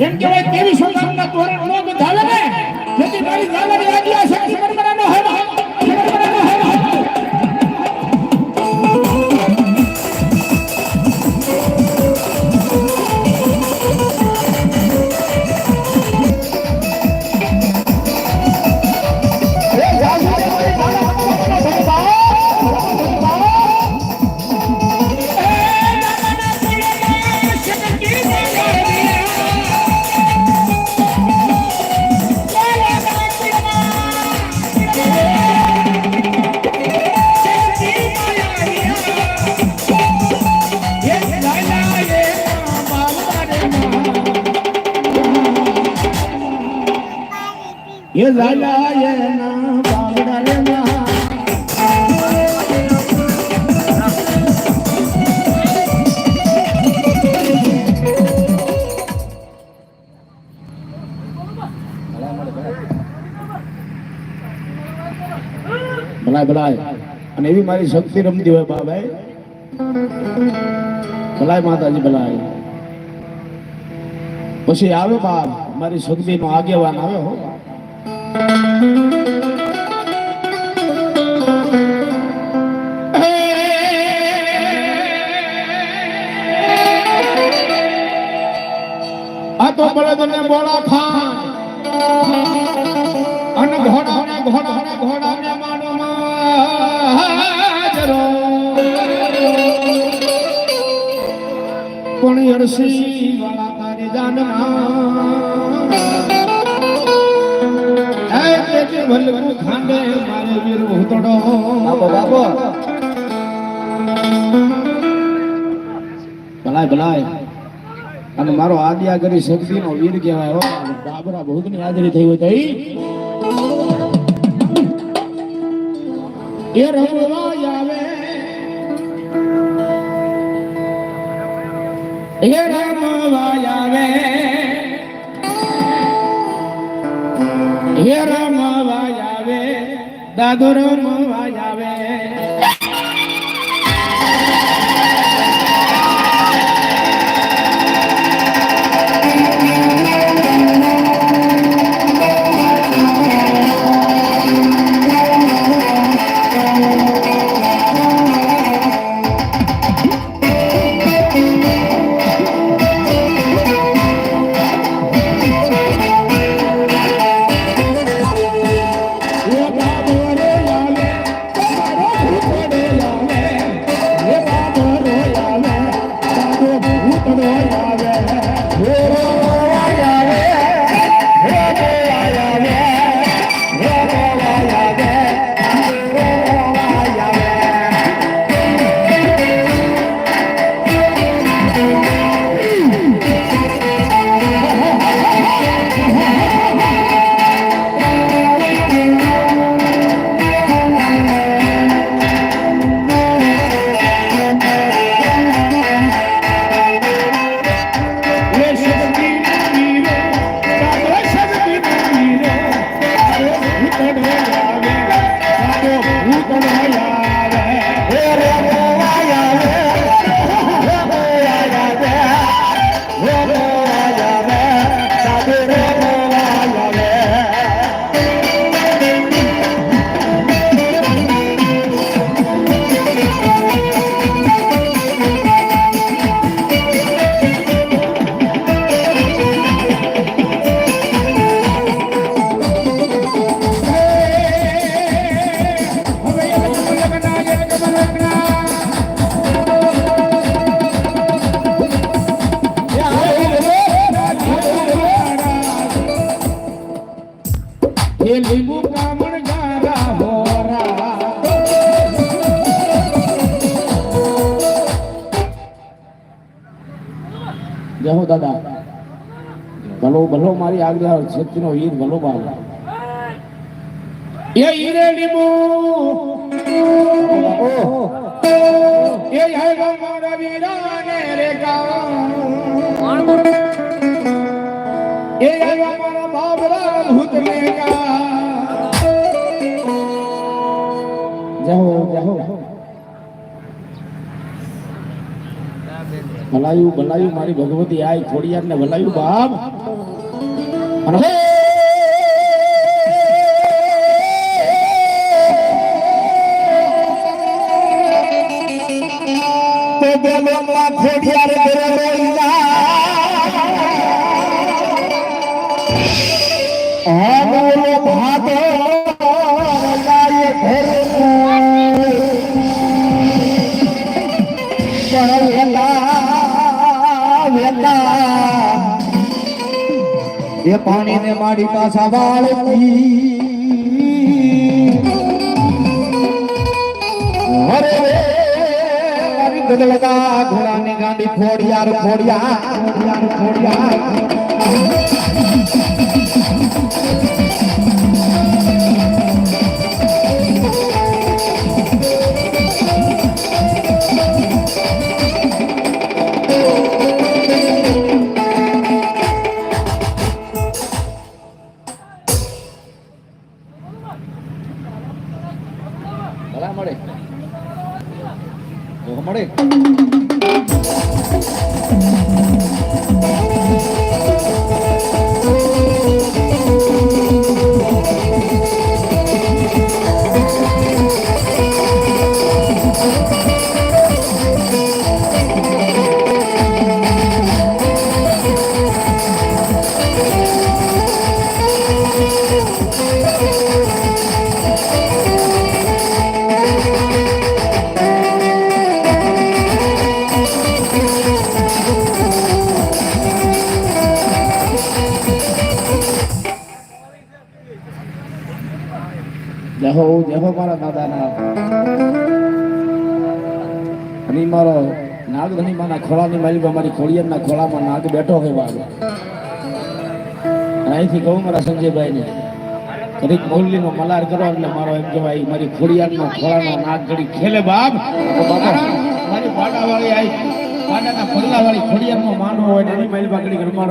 એમ કહેવાય તેવી સંસારના તોરણ નો બંધાવે ને જેથી મારી જાવાની આજ્ઞા એ લાલા એના બાવડા રે ભલાય. ભલાય અને એવી મારી શક્તિ રમતી હોય બાબાઈ ભલાય માતાજી ભલાય. પછી આવે બાપ, મારી શક્તિ નો આગેવાન આવે હો. તો બળદ ને બોળા ખા અને ઘોડા ને ઘોડા ને ઘોડા ને માનો હાજરો કોણ અરસી વાળા તારી જાનમાં તેજે ખાંડે મારે વીર ઉતડો બાબો બાબો ભલાય ભલાય. અને મારો આદ્યા કરી શક્તિ નો વીર કહેવાય. હો બાબરા ભૂતની હાજરી થઈ હોય તઈ. એ રમવા આવે એ રમવા આવે. દાદુ Gracias. લીંબુ બ્રાહ્મણ ગારા હોરા હો દાદા. ભલો ભલો મારી આગળ શક્તિનો હીર ભલો બાલ. એ હીરે લીંબુ. એ આવ્યો મારા વીરાને રે ગાવા જહો ભલાયું ભલાયું મારી ભગવતી આય ખોડિયાર ને ભલાયું બાપ. અને ખોડિયાર પણ પાણી ને એ મારી પાછા વાળતી. અરે રે ગદલગા ઘોડાની ગાંડી ખોડિયાર ખોડિયાર ખોડિયાર ખોડિયાર ભલા મળે જોવા મળે જય હો મારા દાદાના. અને મારો નાગ ધણીમાના ખોળાની માલિકા મારી ખોડિયારના ખોળામાં નાગ બેઠો હોય વાળો અહીંથી કહું મારા સંજયભાઈને, કદીક મોરલીનો મલાર કરો એટલે મારો એમ કહેવાય, મારી ખોડિયારનો ખોળાનો નાગ ઘડી ખેલે બાપ. મારી પાડાવાળી આવી પાડાના પગલાવાળી ખોડિયારનો માનવો હોય એની મહેલ બાગડી રમાડો.